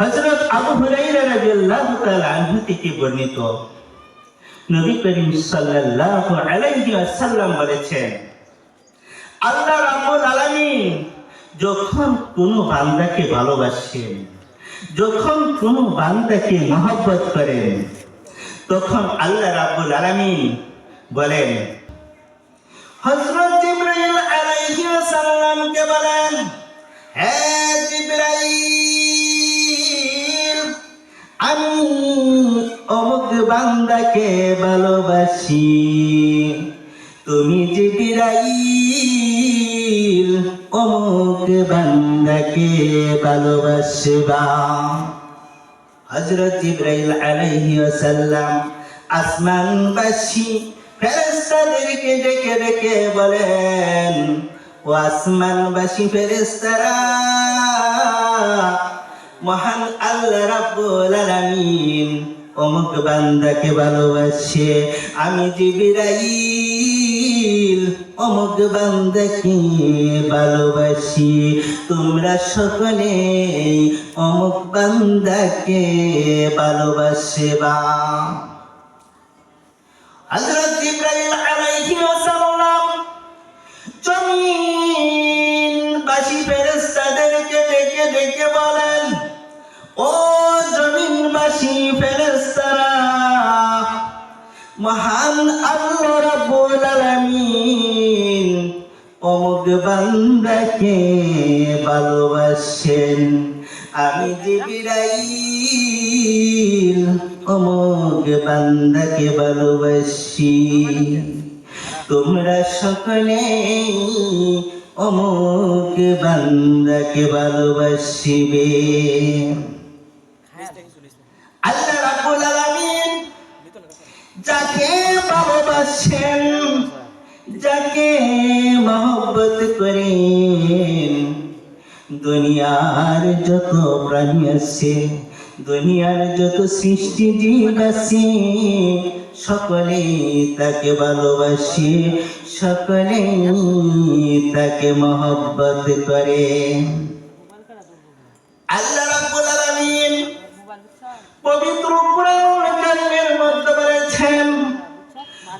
হযরত আবু হুরায়রা রাদিয়াল্লাহু তাআলা আনহু থেকে বর্ণিত। নবী করিম সাল্লাল্লাহু আলাইহি ওয়াসাল্লাম বলেছেন আল্লাহ রাব্বুল আলামিন যখন কোনো বান্দাকে ভালোবাসেন, যখন কোনো বান্দাকে মহব্বত করেন, তখন আল্লাহ রাব্বুল আলামিন বলেন, হযরত জিবরাইল আলাইহিস সালামকে বলেন, হে জিবরাইল বান্দাকে ভালোবাসি। তুমি জিবরাইল অমুক বান্দাকে ভালোবাসবা। হযরত জিবরাইল আলাইহি ওয়াসাল্লাম আসমানবাসী ফেরেশতাদেরকে ডেকে ডেকে বলেন, ও আসমানবাসী ফেরেশতারা, মহান আল্লাহ রাব্বুল আলামিন অমুক বান্দাকে ভালোবাসে। আমি জিবরাইল অমুক বান্দাকে ভালোবাসি। তোমরা সকলে অমুক বান্দাকে ভালোবাসবা হযরত জিবরাইল আলাইহি ওয়াসাল্লাম জমিন বাসী ফেরেশতাদেরকে ডেকে ডেকে বলেন, ও জমিনবাসী ফেরেশতারা মহান আল্লাহ অমুক বান্দাকে ভালোবাসেন। আমি জিবরাইল, অমুক বান্দাকে ভালোবাসি। তোমরা সকলে অমুক বান্দাকে ভালোবাসিবে আল্লাহ রাব্বুল আলামিন যাকে ভালোবাসেন, যাকে মহব্বত করেন। দুনিয়ার যত প্রাণী আছে, দুনিয়ার যত সৃষ্টি জীব আছে, সকলে তাকে ভালোবাসে, সকলে তাকে মহব্বত করে। আল্লাহ রাব্বুল পবিত্র কোরআন কারিমের বলেছেন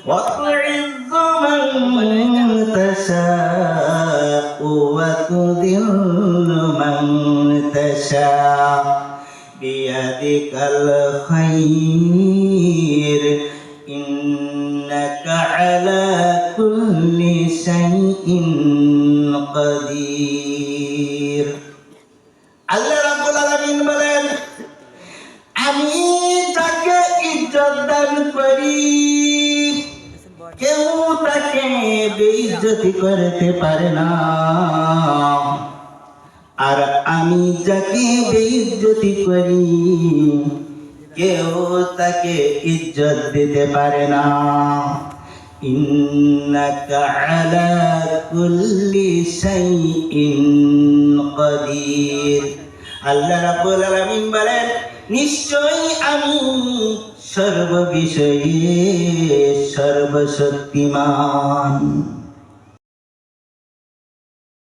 وتعز من تشاء وتذل من تشاء بيدك الخير إنك على كل شيء قدير কেউ তাকে বেইজ্জতি করতে পারে না। আর আমি যাকে বেইজ্জতি করি, কেউ তাকে ইজ্জত দিতে পারে না। ইন্নাকা আলা কুল্লি শাইইন কাদির। আল্লাহ রাব্বুল আলামিন বলেন, নিশ্চয়ই আমি सर्वविषये सर्वशक्तिमान्।